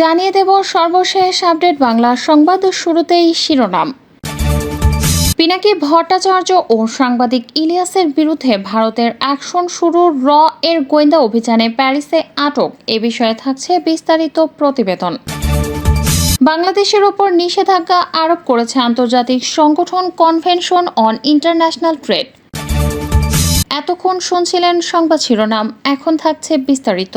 জানিয়ে দেব সর্বশেষ আপডেট বাংলা সংবাদ শুরুতেই শিরোনাম। পিনাকি ভট্টাচার্য ও সাংবাদিক ইলিয়াসের বিরুদ্ধে ভারতের অ্যাকশন শুরু, র এর গোয়েন্দা অভিযানে প্যারিসে আটক। এ বিষয়ে থাকছে বিস্তারিত প্রতিবেদন। বাংলাদেশের ওপর নিষেধাজ্ঞা আরোপ করেছে আন্তর্জাতিক সংগঠন কনভেনশন অন ইন্টারন্যাশনাল ট্রেড। এতক্ষণ শুনছিলেন সংবাদ শিরোনাম, এখন থাকছে বিস্তারিত।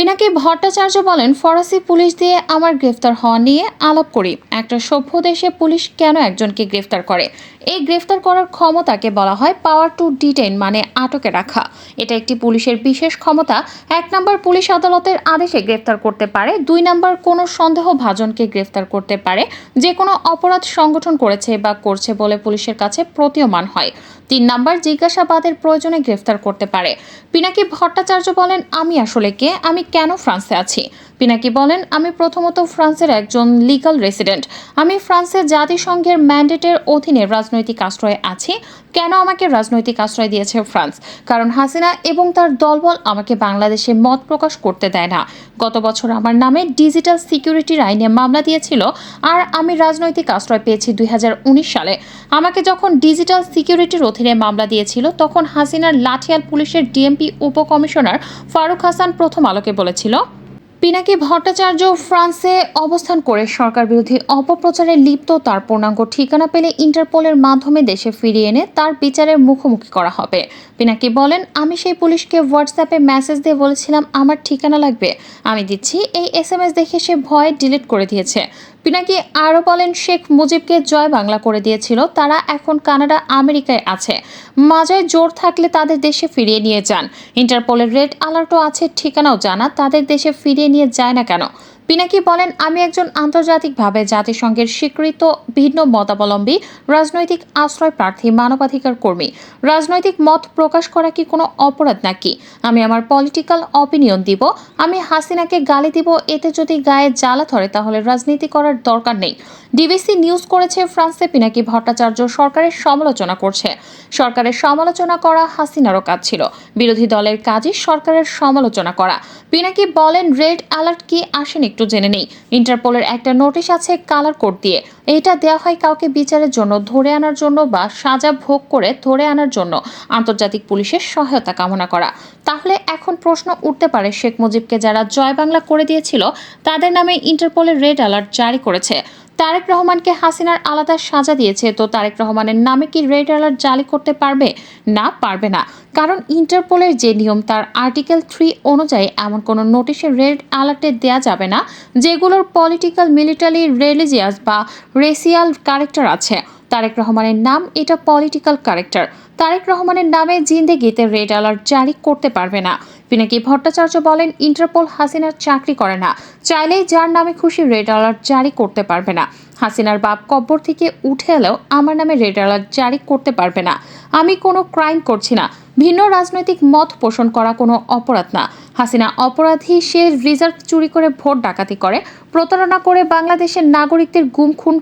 পিনাকি ভট্টাচার্য বলেন, ফরাসি পুলিশ দিয়ে আমার গ্রেফতার হওয়া নিয়ে আলাপ করি। একটা সভ্য দেশে পুলিশ কেন একজনকে গ্রেফতার করে? এই গ্রেফতার করার ক্ষমতাকে বলা হয় পাওয়ার টু ডিটেন মানে আটকে রাখা। এটা একটি পুলিশের বিশেষ ক্ষমতা। এক নম্বর পুলিশ আদালতের আদেশে গ্রেফতার করতে পারে। দুই নম্বর কোনো সন্দেহভাজনকে গ্রেফতার করতে পারে। যে কোনো অপরাধ সংগঠন করেছে বা করছে বলে পুলিশের কাছে প্রতীয়মান হয়। তিন নাম্বার জিজ্ঞাসাবাদের প্রয়োজনে গ্রেফতার করতে পারে। পিনাকি ভট্টাচার্য বলেন, আমি আসলে কে? আমি কেন ফ্রান্সে আছি? পিনাকি বলেন, আমি প্রথমত ফ্রান্সের একজন লিগাল রেসিডেন্ট আমি ফ্রান্সের জাতিসংঘের ম্যান্ডেটের অধীনে রাজনৈতিক আশ্রয়ে আছি। কেন আমাকে রাজনৈতিক আশ্রয় দিয়েছে ফ্রান্স? কারণ হাসিনা এবং তার দলবল আমাকে বাংলাদেশে মত প্রকাশ করতে দেয় না। গত বছর আমার নামে ডিজিটাল সিকিউরিটির আইনে মামলা দিয়েছিল, আর আমি রাজনৈতিক আশ্রয় পেয়েছি দুই হাজার উনিশ সালে। আমাকে যখন ডিজিটাল সিকিউরিটির অধীনে মামলা দিয়েছিল, তখন হাসিনার লাঠিয়াল পুলিশের ডিএমপি উপকমিশনার ফারুক হাসান প্রথম আলোকে বলেছিল পিনাকি ভট্টাচার্য ফ্রান্সে অবস্থান করে সরকার বিরোধী অপপ্রচারে লিপ্ত তার পূর্ণাঙ্গ ঠিকানা পেলে ইন্টারপোলের মাধ্যমে দেশে ফিরিয়ে এনে তার বিচারের মুখোমুখি করা হবে। পিনাকি বলেন, আমি সেই পুলিশকে হোয়াটসঅ্যাপে মেসেজ দিয়ে বলেছিলাম, আমার ঠিকানা লাগবে। আমি দিচ্ছি, এই এস এম এস দেখে সে ভয়ে ডিলিট করে দিয়েছে। পিনাকি আরও বলেন, শেখ মুজিবকে জয় বাংলা করে দিয়েছিল, তারা এখন কানাডা, আমেরিকায় আছে। মাজায় জোর থাকলে তাদের দেশে ফিরিয়ে নিয়ে যান। ইন্টারপোলের রেড আলার্টও আছে ঠিকানাও জানা, তাদের দেশে ফিরিয়ে নিয়ে যায় না কেন? পিনাকি বলেন, আমি একজন আন্তর্জাতিকভাবে জাতিসংঘের স্বীকৃত ভিন্ন মতাবলম্বী, রাজনৈতিক আশ্রয় প্রার্থী মানবাধিকার কর্মী। রাজনৈতিক মত প্রকাশ করা কি কোনো অপরাধ নাকি? আমি আমার পলিটিক্যাল অপিনিয়ন দিব। আমি হাসিনাকে গালি দিব, এতে যদি গায়ে জ্বালা ধরে তাহলে রাজনীতি করার দরকার নেই। ডিবিসি নিউজ করেছে, ফ্রান্সে পিনাকি ভট্টাচার্য সরকারের সমালোচনা করছে। সরকারের সমালোচনা করা হাসিনারও কাজ ছিল। বিরোধী দলের কাজই সরকারের সমালোচনা করা। পিনাকি বলেন, রেড অ্যালার্ট কি আসেন একটু জেনে নেই। ইন্টারপোলের একটা নোটিশ আছে কালার কোড দিয়ে। এটা দেওয়া হয় কাউকে বিচারের জন্য, ধরে আনার জন্য বা সাজা ভোগ করে ধরে আনার জন্য। আন্তর্জাতিক পুলিশের সহায়তা কামনা করা। তাহলে এখন প্রশ্ন উঠতে পারে, শেখ মুজিবকে যারা জয় বাংলা করে দিয়েছিল, তাদের নামে ইন্টারপোলের রেড অ্যালার্ট জারি করেছে। তারেক রহমানকে হাসিনার আলাদা সাজা দিয়েছে। তো তারেক রহমানের নামে কি রেড অ্যালার্ট জারি করতে পারবে? না পারবে না। কারণ ইন্টারপোলের যে নিয়ম, তার আর্টিকেল থ্রি অনুযায়ী এমন কোনো নোটিশে রেড অ্যালার্টে দেওয়া যাবে না, যেগুলোর পলিটিক্যাল, মিলিটারি, রিলিজিয়াস বা রেসিয়াল ক্যারেক্টার আছে। তারেক রহমানের নাম, এটা পলিটিক্যাল ক্যারেক্টার তারেক রহমানের নামে জিন্দেগিতে রেড অ্যালার্ট জারি করতে পারবে না। পিনাকি ভট্টাচার্য বলেন, ইন্টারপোল হাসিনার চাকরি করে না। চাইলেই যার নামে খুশি রেড অ্যালার্ট জারি করতে পারবে না। হাসিনার বাপ কব্বর থেকে উঠে এলেও আমার নামে রেড অ্যালার্ট জারি করতে পারবে না। আমি কোনো ক্রাইম করছি না। ভিন্ন রাজনৈতিক মত পোষণ করা কোনো অপরাধ না। হাসিনা অপরাধী সে রিজার্ভ চুরি করে ভোট ডাকাতি করে, প্রতারণা করে বাংলাদেশের নাগরিকদের গুম খুন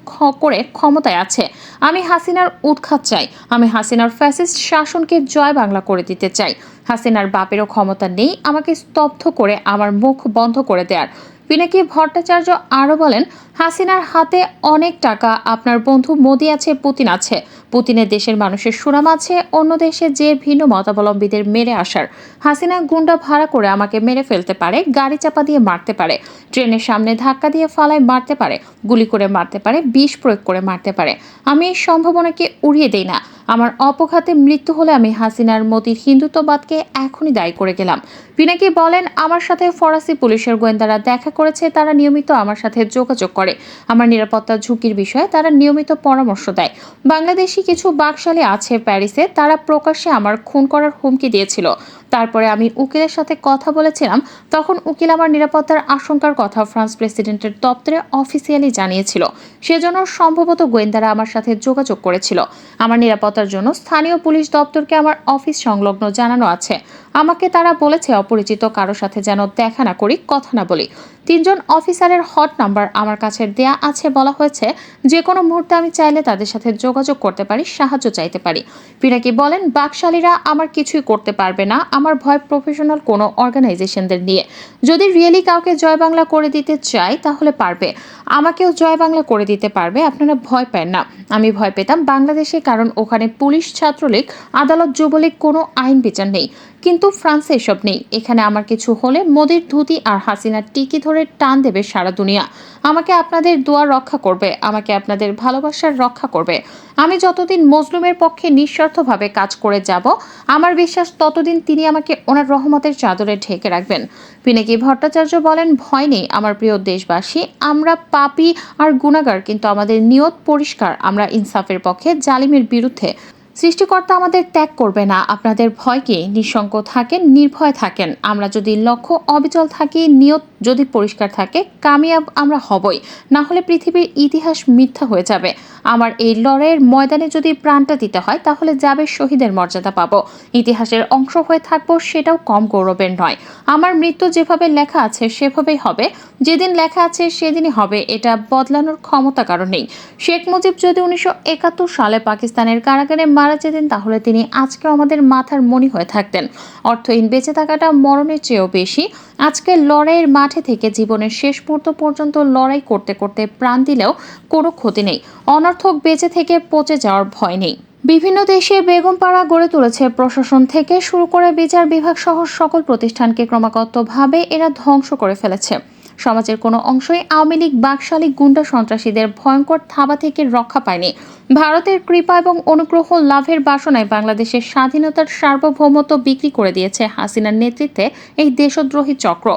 করে ক্ষমতায় আছে। আমি হাসিনার উৎখাত চাই। আমি হাসিনার ফ্যাসিস্ট শাসনকে জয় বাংলা করে দিতে চাই। হাসিনার বাপেরও ক্ষমতা নেই আমাকে স্তব্ধ করে আমার মুখ বন্ধ করে দেওয়ার পিনাকি ভট্টাচার্য আরও বলেন, হাসিনার হাতে অনেক টাকা, আপনার বন্ধু মোদি আছে, পুতিন আছে। পুতিনের দেশের মানুষের সুনাম আছে, অন্য দেশে যে ভিন্ন মতাবলম্বীদের মেরে আসার। হাসিনা গুন্ডা ভাড়া করে আমাকে মেরে ফেলতে পারে, গাড়ি চাপা দিয়ে মারতে পারে, ট্রেনের সামনে ধাক্কা দিয়ে ফালায় মারতে পারে, গুলি করে মারতে পারে, বিষ প্রয়োগ করে মারতে পারে। আমি এই সম্ভাবনাকে উড়িয়ে দেই না। আমার অপঘাতে মৃত্যু হলে আমি হাসিনার মতির হিন্দুত্ববাদকে এখনই দায়ী করে গেলাম। পিনাকি বলেন, আমার সাথে ফরাসি পুলিশের গোয়েন্দারা দেখা করেছে, তারা নিয়মিত আমার সাথে যোগাযোগ করে। আমার নিরাপত্তা ঝুঁকির বিষয়ে তারা নিয়মিত পরামর্শ দেয়। বাংলাদেশি কিছু বাকশালী আছে প্যারিসে, তারা প্রকাশ্যে আমার খুন করার হুমকি দিয়েছিল। তারপরে আমি উকিলের সাথে কথা বলেছিলাম, তখন উকিল আমার নিরাপত্তার আশঙ্কার কথা ফ্রান্স প্রেসিডেন্টের দপ্তরে অফিসিয়ালি জানিয়েছিল। সেজন্য সম্ভবত গোয়েন্দারা আমার সাথে যোগাযোগ করেছিল। আমার নিরাপত্তার জন্য স্থানীয় পুলিশ দপ্তরকে আমার অফিস সংলগ্ন জানানো আছে। আমাকে তারা বলেছে, অপরিচিত কারও সাথে যেন দেখা না করি, কথা না বলি। তিনজন অফিসারের হট নাম্বার আমার কাছে দেয়া আছে বলা হয়েছে, যে কোনো মুহূর্তে আমি চাইলে তাদের সাথে যোগাযোগ করতে পারি, সাহায্য চাইতে পারি। পিনাকি বলেন, বাকশালীরা আমার কিছুই করতে পারবে না, আমার ভয় প্রফেশনাল কোনো অর্গানাইজেশনদের নিয়ে। যদি রিয়েলি কাউকে জয় বাংলা করে দিতে চাই তাহলে পারবে। আমাকেও জয় বাংলা করে দিতে পারবে, আপনারা ভয় পেন না। আমি ভয় পেতাম বাংলাদেশে, কারণ ওখানে পুলিশ, ছাত্রলীগ, আদালত, যুবলীগ কোনো আইন বিচার নেই। কিন্তু ফ্রান্সে এসব নেই। এখানে আমার কিছু হলে মোদির ধুতি আর হাসিনার টিকি ধরে টান দেবে সারা দুনিয়া। আমাকে আপনাদের দোয়া রক্ষা করবে, আমাকে আপনাদের ভালোবাসার রক্ষা করবে। আমি যতদিন মজলুমের পক্ষে নিঃস্বার্থভাবে কাজ করে যাব, আমার বিশ্বাস ততদিন তিনি আমাকে ওনার রহমতের চাদরে ঢেকে রাখবেন। পিনাকি ভট্টাচার্য বলেন, ভয় নেই, আমার প্রিয় দেশবাসী, আমরা পাপি আর গুণাগার, কিন্তু আমাদের নিয়ত পরিষ্কার। আমরা ইনসাফের পক্ষে জালিমের বিরুদ্ধে সৃষ্টিকর্তা আমাদের ত্যাগ করবে না। আপনাদের ভয়কে নিঃসঙ্গ থাকেন, নির্ভয় থাকেন। আমরা যদি লক্ষ্য অবিচল থাকি, নিয়ত যদি পরিষ্কার থাকে, কামিয়াব আমরা হবই। না হলে পৃথিবীর ইতিহাস মিথ্যা হয়ে যাবে। আমার এই লড়াইয়ের ময়দানে যদি প্রাণটা দিতে হয়, তাহলে যাবে শহীদের মর্যাদা পাব। ইতিহাসের অংশ হয়ে থাকব সেটাও কম গৌরবের নয়। আমার মৃত্যু যেভাবে লেখা আছে, সেভাবেই হবে। যেদিন লেখা আছে, সেদিনই হবে। এটা বদলানোর ক্ষমতা কারণ নেই। শেখ মুজিব যদি উনিশশো একাত্তর সালে পাকিস্তানের কারাগারে মারা যেতেন, তাহলে তিনি আজকে আমাদের মাথার মণি হয়ে থাকতেন। অর্থহীন বেঁচে থাকাটা মরণের চেয়েও বেশি। আজকে লড়াইয়ের মাঠে থেকে জীবনের শেষ মুহূর্ত পর্যন্ত লড়াই করতে করতে প্রাণ দিলেও কোনো ক্ষতি নেই। অনর্থক বেঁচে থেকে পচে যাওয়ার ভয় নেই। বিভিন্ন দেশে বেগমপাড়া গড়ে তুলেছে প্রশাসন থেকে শুরু করে বিচার বিভাগ সহ সকল প্রতিষ্ঠানকে ক্রমাগতভাবে এরা ধ্বংস করে ফেলেছে। সমাজের কোনো অংশই আওয়ামী লীগ, বাকশালী গুন্ডা সন্ত্রাসীদের ভয়ঙ্কর থাবা থেকে রক্ষা পায়নি। ভারতের কৃপা এবং অনুগ্রহ লাভের বাসনায় বাংলাদেশের স্বাধীনতার সার্বভৌমত্ব বিক্রি করে দিয়েছে হাসিনার নেতৃত্বে এই দেশদ্রোহী চক্র।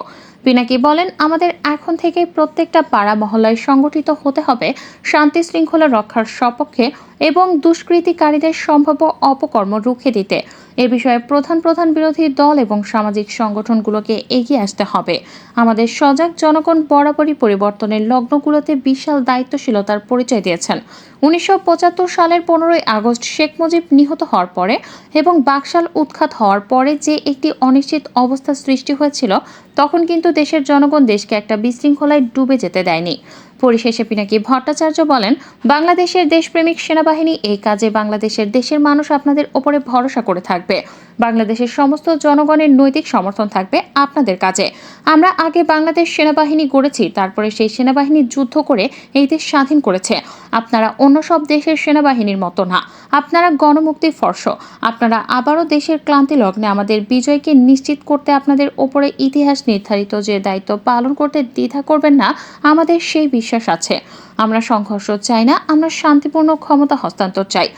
পিনাকি বলেন, আমাদের এখন থেকে প্রত্যেকটা পাড়া মহল্লায় সংগঠিত হতে হবে শান্তি শৃঙ্খলা রক্ষার সপক্ষে এবং দুষ্কৃতিকারীদের সম্ভাব্য অপকর্ম রুখে দিতে। এ বিষয়ে প্রধান প্রধান বিরোধী দল এবং সামাজিক সংগঠনগুলোকে এগিয়ে আসতে হবে। আমাদের সজাগ জনগণ বরাবরই পরিবর্তনের লগ্নগুলোতে বিশাল দায়িত্বশীলতার পরিচয় দিয়েছেন। উনিশশো পঁচাত্তর সালের পনেরোই আগস্ট শেখ মুজিব নিহত হওয়ার পরে এবং বাকশাল উৎখাত হওয়ার পরে যে একটি অনিশ্চিত অবস্থা সৃষ্টি হয়েছিল, তখন কিন্তু দেশের জনগণ দেশকে একটা বিশৃঙ্খলায় ডুবে যেতে দেয়নি। পরিশেষে পিনাকি ভট্টাচার্য বলেন, বাংলাদেশের দেশপ্রেমিক সেনাবাহিনী এই কাজে বাংলাদেশের দেশের মানুষ আপনাদের ওপরে ভরসা করে থাকবে। বাংলাদেশের সমস্ত জনগণের নৈতিক সমর্থন থাকবে আপনাদের কাজে। আমরা আগে বাংলাদেশ সেনাবাহিনী গড়েছি, তারপরে সেই সেনাবাহিনী যুদ্ধ করে এই দেশ স্বাধীন করেছে। আপনারা অন্য সব দেশের সেনাবাহিনীর মতো না। আপনারা গণমুক্তি ফর্স। আপনারা আবারও দেশের ক্লান্তি লগ্নে আমাদের বিজয়কে নিশ্চিত করতে আপনাদের ওপরে ইতিহাস নির্ধারিত যে দায়িত্ব পালন করতে দ্বিধা করবেন না, আমাদের সেই বিশ্বাস আছে। আমরা সংঘর্ষ চাই না আমরা শান্তিপূর্ণ ক্ষমতা হস্তান্তর চাই।